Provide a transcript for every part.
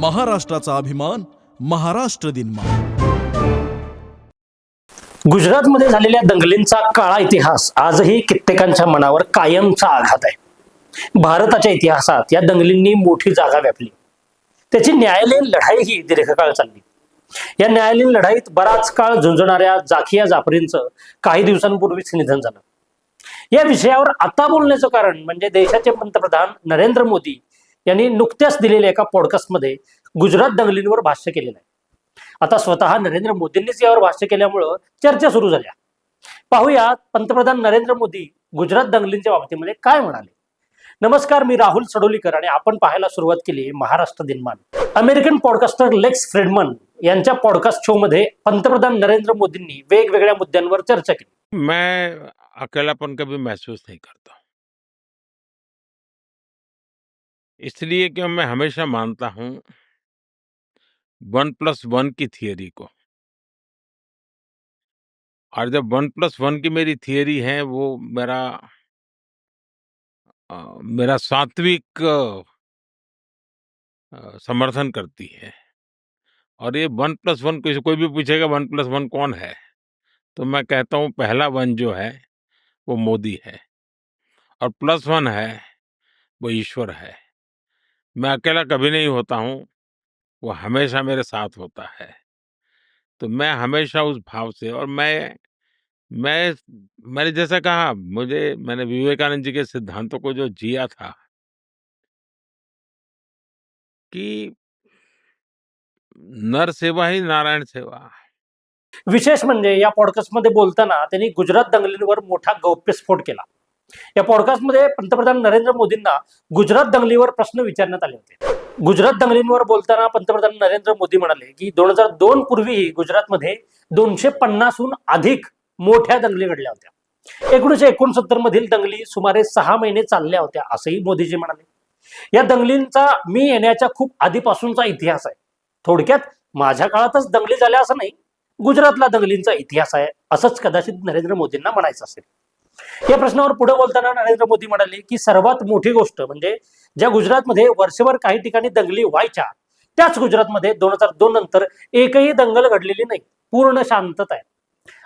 महाराष्ट्राचा अभिमान महाराष्ट्र दिनमा गुजरातमध्ये झालेल्या दंगलींचा काळा इतिहास आजही कित्येकांच्या मनावर कायमचा आघात आहे. भारताच्या इतिहासात या दंगलींनी मोठी जागा व्यापली. त्याची न्यायालयीन लढाईही दीर्घकाळ चालली. या न्यायालयीन लढाईत बराच काळ झुंजणाऱ्या जाखिया जाफरींचं काही दिवसांपूर्वीच निधन झालं. या विषयावर आता बोलण्याचं कारण म्हणजे देशाचे पंतप्रधान नरेंद्र मोदी यांनी नुकत्याच दिलेल्या एका पॉडकास्टमध्ये गुजरात दंगलींवर भाष्य केलेलं आहे. आता स्वतः नरेंद्र मोदींनीच यावर भाष्य केल्यामुळं चर्चा सुरू झाल्या. पाहूया पंतप्रधान नरेंद्र मोदी गुजरात दंगलींच्या बाबतीमध्ये काय म्हणाले? नमस्कार मी राहुल सडोलीकर आणि आपण पाहायला सुरुवात केली महाराष्ट्र दिनमान. अमेरिकन पॉडकास्टर लेक्स फ्रेडमन यांच्या पॉडकास्ट शो मध्ये पंतप्रधान नरेंद्र मोदींनी वेगवेगळ्या मुद्द्यांवर चर्चा केली. मैं अकेलापन कभी महसूस नहीं करता। इसलिए कि मैं हमेशा मानता हूँ वन प्लस वन की थियरी को। और जब वन प्लस वन की मेरी थियरी है वो मेरा अ, मेरा सात्विक समर्थन करती है। और ये वन प्लस वन कोई भी पूछेगा वन प्लस वन कौन है? तो मैं कहता हूँ पहला वन जो है वो मोदी है। और प्लस वन है वो ईश्वर है। मैं अकेला कभी नहीं होता हूँ, वो हमेशा मेरे साथ होता है। तो मैं हमेशा उस भाव से और मैं मैं मैंने जैसा कहा, मुझे, मैंने विवेकानंद जी के सिद्धांतों को जो जिया था कि नर सेवा ही नारायण सेवा विशेष म्हणजे या पॉडकास्टमध्ये बोलताना त्यांनी गुजरात दंगलींवर मोठा गौप्यस्फोट केला. या पॉडकास्टमध्ये पंतप्रधान नरेंद्र मोदींना गुजरात दंगलीवर प्रश्न विचारण्यात आले होते. गुजरात दंगलींवर बोलताना पंतप्रधान नरेंद्र मोदी म्हणाले की दोन हजार दोन पूर्वीही गुजरातमध्ये दोनशे पन्नासहून अधिक मोठ्या दंगली घडल्या होत्या. एकोणीशे एकोणसत्तर मधील दंगली सुमारे सहा महिने चालल्या होत्या असंही मोदीजी म्हणाले. या दंगलींचा मी येण्याच्या खूप आधीपासूनचा इतिहास आहे. थोडक्यात माझ्या काळातच दंगली झाल्या असं नाही गुजरातला दंगलींचा इतिहास आहे असंच कदाचित नरेंद्र मोदींना म्हणायचं असेल. या प्रश्नावर पुढे बोलताना नरेंद्र मोदी म्हणाले की सर्वात मोठी गोष्ट म्हणजे ज्या गुजरातमध्ये वर्षभर काही ठिकाणी दंगली व्हायच्या त्याच गुजरातमध्ये दोन हजार दोन नंतर एकही दंगल घडलेली नाही. पूर्ण शांतता आहे.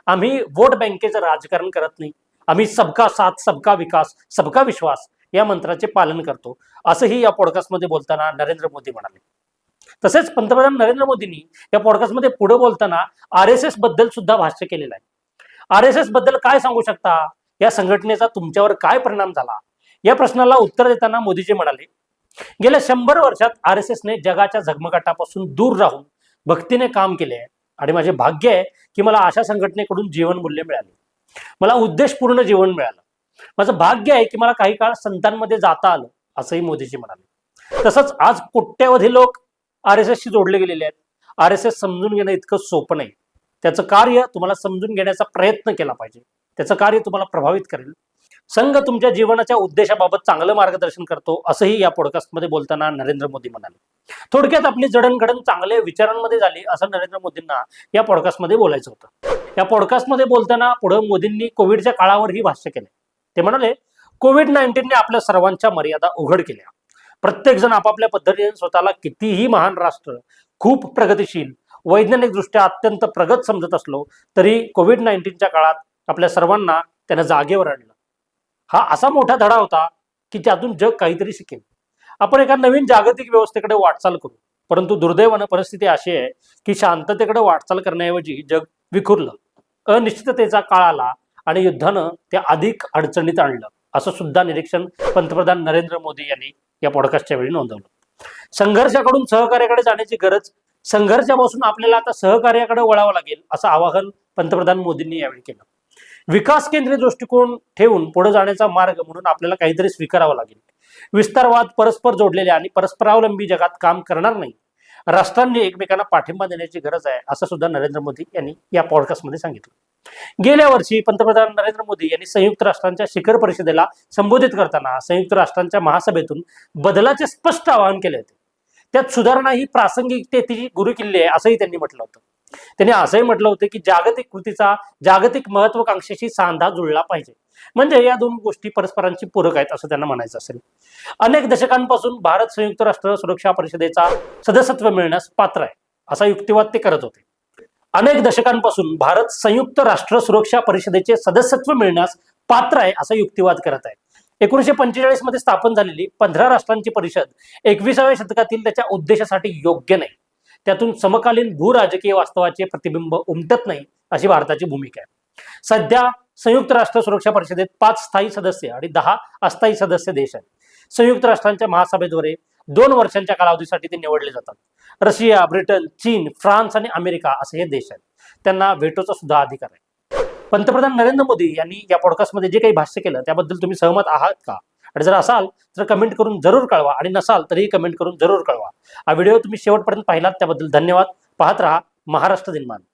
आम्ही वोट बँकेचं राजकारण करत नाही. आम्ही सबका साथ सबका विकास सबका विश्वास या मंत्राचे पालन करतो. असंही या पॉडकास्टमध्ये बोलताना नरेंद्र मोदी म्हणाले. तसेच पंतप्रधान नरेंद्र मोदींनी या पॉडकास्टमध्ये पुढे बोलताना आर एस एसबद्दल सुद्धा भाष्य केलेलं आहे. आर एस एसबद्दल काय सांगू शकता? या संघटनेचा तुमच्यावर काय परिणाम झाला? या प्रश्नाला उत्तर देताना मोदीजी म्हणाले गेल्या शंभर वर्षात आर एस एसने जगाच्या झगमगाटापासून दूर राहून भक्तीने काम केले आहे. आणि माझे भाग्य आहे की मला अशा संघटनेकडून जीवनमूल्य मिळाले. मला उद्देशपूर्ण जीवन मिळालं. माझं भाग्य आहे की मला काही काळ संतांमध्ये जाता आलं असंही मोदीजी म्हणाले. तसंच आज कोट्यावधी लोक आर एस एसशी जोडले गेलेले आहेत. आर एस एस समजून घेणं इतकं सोपं नाही. त्याचं कार्य तुम्हाला समजून घेण्याचा प्रयत्न केला पाहिजे. त्याचं कार्य तुम्हाला प्रभावित करेल. संघ तुमच्या जीवनाच्या उद्देशाबाबत चांगलं मार्गदर्शन करतो असंही या पॉडकास्टमध्ये बोलताना नरेंद्र मोदी म्हणाले. थोडक्यात आपली जडणघडण चांगल्या विचारांमध्ये झाली असं नरेंद्र मोदींना या पॉडकास्टमध्ये बोलायचं होतं. या पॉडकास्टमध्ये बोलताना पुढे मोदींनी कोविडच्या काळावरही भाष्य केले. ते म्हणाले कोविड नाईन्टीनने आपल्या सर्वांच्या मर्यादा उघड केल्या. प्रत्येक जण आपापल्या पद्धतीने स्वतःला कितीही महान राष्ट्र खूप प्रगतिशील वैज्ञानिक दृष्ट्या अत्यंत प्रगत समजत असलो तरी कोविड नाईन्टीनच्या काळात आपल्या सर्वांना त्यानं जागेवर आणलं. हा असा मोठा धडा होता की त्यातून जग काहीतरी शिकेल. आपण एका नवीन जागतिक व्यवस्थेकडे वाटचाल करू. परंतु दुर्दैवानं परिस्थिती अशी आहे की शांततेकडे वाटचाल करण्याऐवजी जग विखुरलं. अनिश्चिततेचा काळ आला आणि युद्धानं ते अधिक अडचणीत आणलं असं सुद्धा निरीक्षण पंतप्रधान नरेंद्र मोदी यांनी या पॉडकास्टच्या वेळी नोंदवलं. संघर्षाकडून सहकार्याकडे जाण्याची गरज संघर्षापासून आपल्याला आता सहकार्याकडे वळावं लागेल असं आवाहन पंतप्रधान मोदींनी यावेळी केलं. विकास केंद्रीय दृष्टिकोन ठेवून पुढे जाण्याचा मार्ग म्हणून आपल्याला काहीतरी स्वीकारावं लागेल. विस्तारवाद परस्पर जोडलेले आणि परस्परावलंबी जगात काम करणार नाही. राष्ट्रांनी एकमेकांना पाठिंबा देण्याची गरज आहे असं सुद्धा नरेंद्र मोदी यांनी या पॉडकास्टमध्ये सांगितलं. गेल्या वर्षी पंतप्रधान नरेंद्र मोदी यांनी संयुक्त राष्ट्रांच्या शिखर परिषदेला संबोधित करताना संयुक्त राष्ट्रांच्या महासभेतून बदलाचे स्पष्ट आवाहन केले होते. त्यात सुधारणा ही प्रासंगिकतेची गुरुकिल्ली आहे असंही त्यांनी म्हटलं होतं. त्यांनी असंही म्हटलं होतं की जागतिक कृतीचा जागतिक महत्वाकांक्षेशी सांधा जुळला पाहिजे. म्हणजे या दोन गोष्टी परस्परांची पूरक आहेत असं त्यांना म्हणायचं असेल. अनेक दशकांपासून भारत संयुक्त राष्ट्र सुरक्षा परिषदेचा सदस्यत्व मिळण्यास पात्र आहे असा युक्तिवाद ते करत होते. अनेक दशकांपासून भारत संयुक्त राष्ट्र सुरक्षा परिषदेचे सदस्यत्व मिळण्यास पात्र आहे असा युक्तिवाद करत आहे. एकोणीशे पंचेचाळीसमध्ये स्थापन झालेली पंधरा राष्ट्रांची परिषद एकविसाव्या शतकातील त्याच्या उद्देशासाठी योग्य नाही. त्यातून समकालीन भूराजकीय वास्तवाचे प्रतिबिंब उमटत नाही अशी भारताची भूमिका आहे. सध्या संयुक्त राष्ट्र सुरक्षा परिषदेत पाच स्थायी सदस्य आणि दहा अस्थायी सदस्य देश आहेत. संयुक्त राष्ट्रांच्या महासभेद्वारे दोन वर्षांच्या कालावधीसाठी ते निवडले जातात. रशिया ब्रिटन चीन फ्रान्स आणि अमेरिका असे हे देश आहेत. त्यांना व्हेटोचा सुद्धा अधिकार आहे. पंतप्रधान नरेंद्र मोदी यांनी या पॉडकास्टमध्ये जे काही भाष्य केलं त्याबद्दल तुम्ही सहमत आहात का? आणि जर असाल तर कमेंट करून जरूर कळवा. आणि नसाल तरीही कमेंट करून जरूर कळवा. हा व्हिडिओ तुम्ही शेवटपर्यंत पाहिलात त्याबद्दल धन्यवाद. पाहत राहा महाराष्ट्र दिनमान